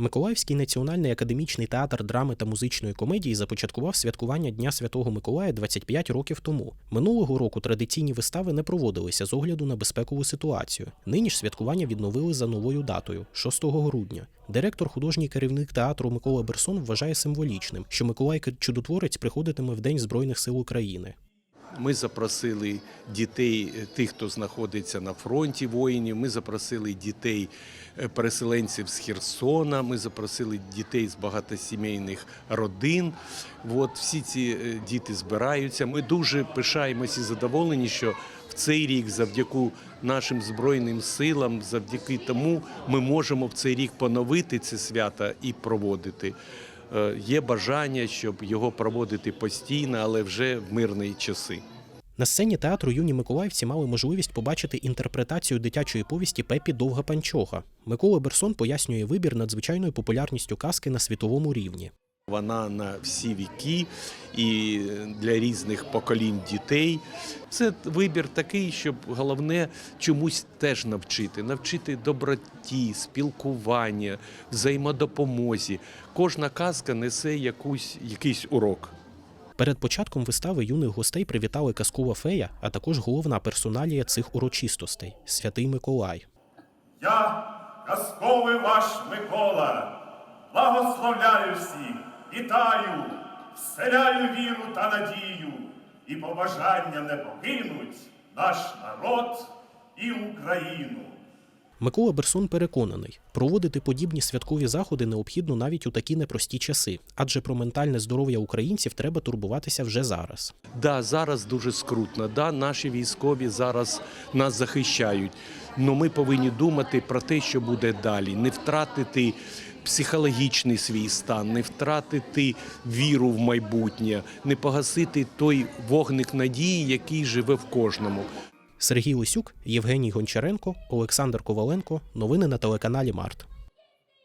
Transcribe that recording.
Миколаївський національний академічний театр драми та музичної комедії започаткував святкування Дня Святого Миколая 25 років тому. Минулого року традиційні вистави не проводилися з огляду на безпекову ситуацію. Нині ж святкування відновили за новою датою 6 грудня. Директор, художній керівник театру Микола Берсон вважає символічним, що Миколай Чудотворець приходитиме в День Збройних сил України. Ми запросили дітей, е, тих, хто знаходиться на фронті воїнів. Ми запросили дітей е, переселенців з Херсона. Ми запросили дітей з багатосімейних родин. От всі ці е, діти збираються. Ми дуже пишаємося і задоволені, що в цей рік, завдяки нашим збройним силам, завдяки тому, ми можемо в цей рік поновити це свято і проводити. Е, Є бажання, щоб його проводити постійно, але вже в мирні часи. На сцені театру юні миколаївці мали можливість побачити інтерпретацію дитячої повісті Пепі Довга панчоха. Микола Берсон пояснює вибір надзвичайною популярністю казки на світовому рівні. Вона на всі віки і для різних поколінь дітей. Це вибір такий, щоб головне чомусь теж навчити, навчити доброті, спілкування, взаємодопомозі. Кожна казка несе якусь, якийсь урок. Перед початком вистави юних гостей привітали казкова фея, а також головна персоналія цих урочистостей святий Миколай. Я, казковий ваш Микола, благословляю всіх, вітаю, вселяю віру та надію, і побажання не покинуть наш народ і Україну. Микола Берсон переконаний, проводити подібні святкові заходи необхідно навіть у такі непрості часи, адже про ментальне здоров'я українців треба турбуватися вже зараз. Да, зараз дуже скрутно. Да, наші військові зараз нас захищають. але ми повинні думати про те, що буде далі, не втратити психологічний свій стан, не втратити віру в майбутнє, не погасити той вогник надії, який живе в кожному. Сергій Лисюк, Євгеній Гончаренко, Олександр Коваленко. Новини на телеканалі Март.